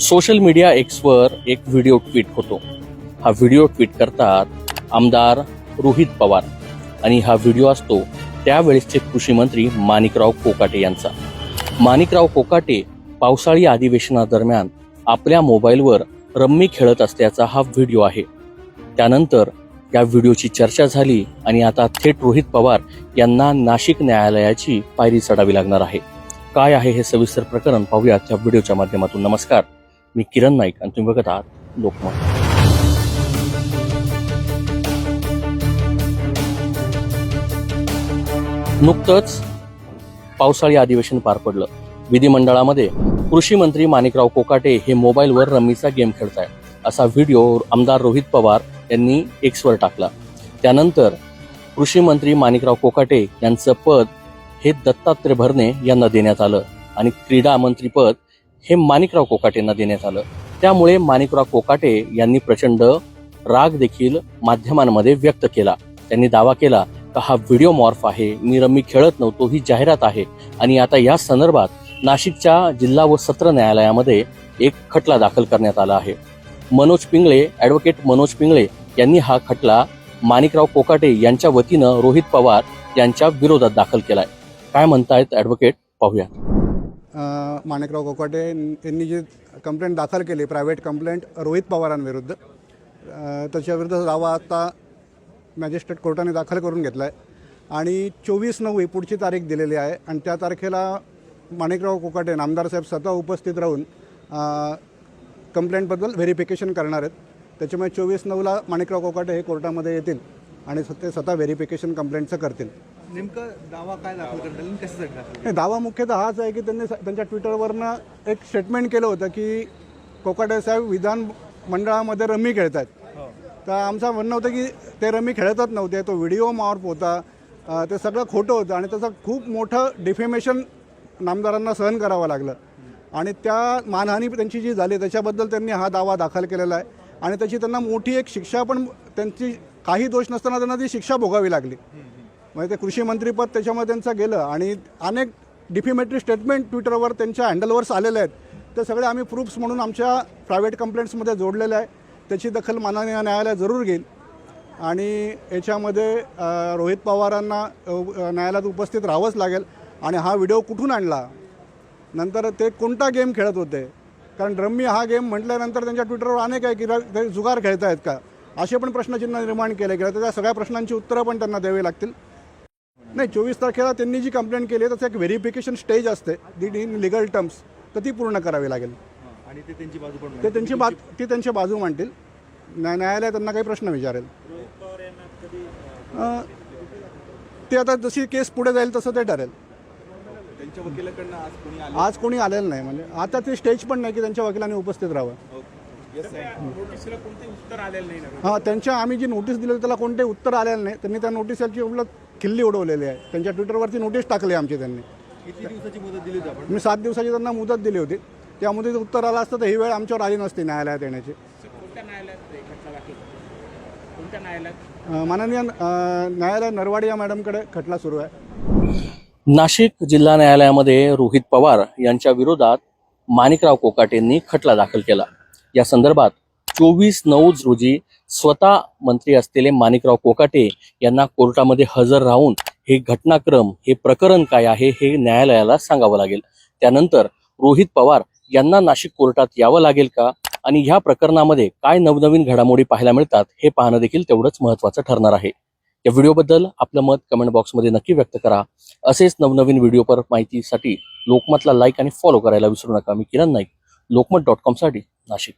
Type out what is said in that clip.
Social media एक्सवर एक video tweet होतो. हा व्हिडिओ ट्विट करतात आमदार रोहित पवार आणि हा व्हिडिओ असतो त्यावेळेसचे कृषी मंत्री माणिकराव कोकाटे यांचा. माणिकराव कोकाटे पावसाळी अधिवेशनादरम्यान आपल्या मोबाईलवर रम्मी खेळत असल्याचा हा व्हिडिओ आहे. त्यानंतर या व्हिडिओची चर्चा झाली आणि आता थेट रोहित पवार यांना नाशिक न्यायालयाची पायरी चढावी लागणार आहे. काय आहे हे सविस्तर प्रकरण पाहूयात त्या व्हिडिओच्या माध्यमातून. नमस्कार. मी किरण नाईक आणि तुम्ही बघत आहात लोकमत. नुकतंच पावसाळी अधिवेशन पार पडलं. विधिमंडळामध्ये कृषी मंत्री माणिकराव कोकाटे हे मोबाईलवर रमीचा गेम खेळताय असा व्हिडिओ आमदार रोहित पवार यांनी एक्सवर टाकला. त्यानंतर कृषी मंत्री माणिकराव कोकाटे यांचं पद हे दत्तात्रय भरणे यांना देण्यात आलं आणि क्रीडा मंत्रीपद हे माणिकराव कोकाटेंना देण्यात आलं. त्यामुळे माणिकराव कोकाटे यांनी प्रचंड राग देखील माध्यमांमध्ये व्यक्त केला. त्यांनी दावा केला का हा व्हिडिओ मॉर्फ आहे मी रम्मी खेळत नव्हतो ही जाहिरात आहे. आणि आता या संदर्भात नाशिकच्या जिल्हा व सत्र न्यायालयामध्ये एक खटला दाखल करण्यात आला आहे. मनोज पिंगळे ऍडव्होकेट मनोज पिंगळे यांनी हा खटला माणिकराव कोकाटे यांच्या वतीनं रोहित पवार यांच्या विरोधात दाखल केलाय. काय म्हणतायत ऍडव्होकेट पाहूया. माणिकराव कोकाटे यांनी जी कंप्लेंट दाखल केली प्रायव्हेट कंप्लेंट रोहित पवारांविरुद्ध त्याच्याविरुद्ध दावा आता मॅजिस्ट्रेट कोर्टाने दाखल करून घेतला आहे आणि चोवीस नऊ ही पुढची तारीख दिलेली आहे आणि त्या तारखेला माणिकराव कोकाटे नामदार साहेब स्वतः उपस्थित राहून कंप्लेंटबद्दल व्हेरिफिकेशन करणार आहेत. त्याच्यामुळे चोवीस नऊला माणिकराव कोकाटे हे कोर्टामध्ये येतील आणि ते स्वतः व्हेरिफिकेशन कंप्लेंटचं करतील. नेमकं दावा काय दाखल करता येईल आणि कशासाठी दाखल नाही दावा मुख्यतः हाच आहे की त्यांनी स- त्यांच्या ट्विटरवरनं एक स्टेटमेंट केलं होतं की कोकाटे साहेब विधान मंडळामध्ये रमी खेळत आहेत तर आमचं म्हणणं होतं की ते रमी खेळतच नव्हते तो व्हिडिओ मॉर्फ होता. अं, ते सगळं खोटं होतं आणि त्याचं खूप मोठं डिफेमेशन नामदारांना सहन करावं लागलं. आणि त्या मानहानी त्यांची जी झाली त्याच्याबद्दल त्यांनी हा दावा दाखल केलेला आहे. आणि त्याची त्यांना मोठी एक शिक्षा पण त्यांची काही दोष नसताना त्यांना ती शिक्षा भोगावी लागली. म्हणजे ते कृषी मंत्रीपद त्याच्यामध्ये त्यांचं गेलं आणि अनेक डिफिमेटरी स्टेटमेंट ट्विटरवर त्यांच्या हँडलवर्स आलेले आहेत. ते सगळे आम्ही प्रूफ्स म्हणून आमच्या प्रायव्हेट कंप्लेंट्समध्ये जोडलेले आहे. त्याची दखल माननीय न्यायालय जरूर घेईल. आणि याच्यामध्ये रोहित पवारांना न्यायालयात उपस्थित राहावंच लागेल. आणि हा व्हिडिओ कुठून आणला? नंतर ते कोणता गेम खेळत होते? कारण रम्मी हा गेम म्हटल्यानंतर त्यांच्या ट्विटरवर अनेक आहे की ते जुगार खेळतायत का? असे पण प्रश्नचिन्ह निर्माण केले गेले. तर त्या सगळ्या प्रश्नांची उत्तरं पण त्यांना द्यावी लागतील. नाही चोवीस तारखेला त्यांनी जी कंप्लेंट केली त्याचं एक व्हेरिफिकेशन स्टेज असते. दी इन लिगल टर्म्स तर ती पूर्ण करावी लागेल. आणि ते त्यांची बाजू पण ते त्यांची बा ती त्यांची बाजू मांडतील. न्याय न्यायालय त्यांना काही प्रश्न विचारेल. अं, ते आता जशी केस पुढे जाईल तसं ते ठरेल. त्यांच्या वकिलाकडनं आज कोणी आलं? आज कोणी आलेलं नाही म्हणजे आता ते स्टेज पण नाही की त्यांच्या वकिलांनी उपस्थित राहावं. येस नोटीसला कोणते उत्तर आलेलं नाही ना? हां त्यांच्या आम्ही जी नोटीस दिली होती त्याला कोणते उत्तर आलेलं नाही त्यांनी त्या नोटीसची उलट खिल्ली उडवलेली आहे. त्यांच्या ट्विटरवरती नोटीस टाकली आमची त्यांनी. किती दिवसाची मुदत दिली होती आपण? मी सात दिवसाची त्यांना मुदत दिली होती. त्या मुदतीत उत्तर आलं असतं तर ही वेळ आमच्यावर आली नसती न्यायालयात येण्याची. कोणत्या न्यायालयात ते खटला दाखल कोणत्या न्यायालयात? अं, माननीय अं, न्यायालय नरवाडी या मॅडमकडे खटला सुरू आहे. नाशिक जिल्हा न्यायालयामध्ये रोहित पवार यांच्या विरोधात माणिकराव कोकाटेंनी खटला दाखल केला. या संदर्भात चोवीस नऊ रोजी स्वतः मंत्री असलेले माणिकराव कोकाटे यांना कोर्टामध्ये हजर राहून हे घटनाक्रम हे प्रकरण काय आहे हे न्यायालयाला सांगावं लागेल. त्यानंतर रोहित पवार यांना नाशिक कोर्टात यावं लागेल का? आणि ह्या प्रकरणामध्ये काय नवनवीन घडामोडी पाहायला मिळतात हे पाहणं देखील तेवढंच महत्वाचं ठरणार आहे. या व्हिडिओबद्दल आपलं मत कमेंट बॉक्समध्ये नक्की व्यक्त करा. असेच नवनवीन व्हिडिओ पर माहितीसाठी लोकमतला लाईक आणि फॉलो करायला विसरू नका. मी किरण नाईक लोकमत डॉट कॉमसाठी नाशिक.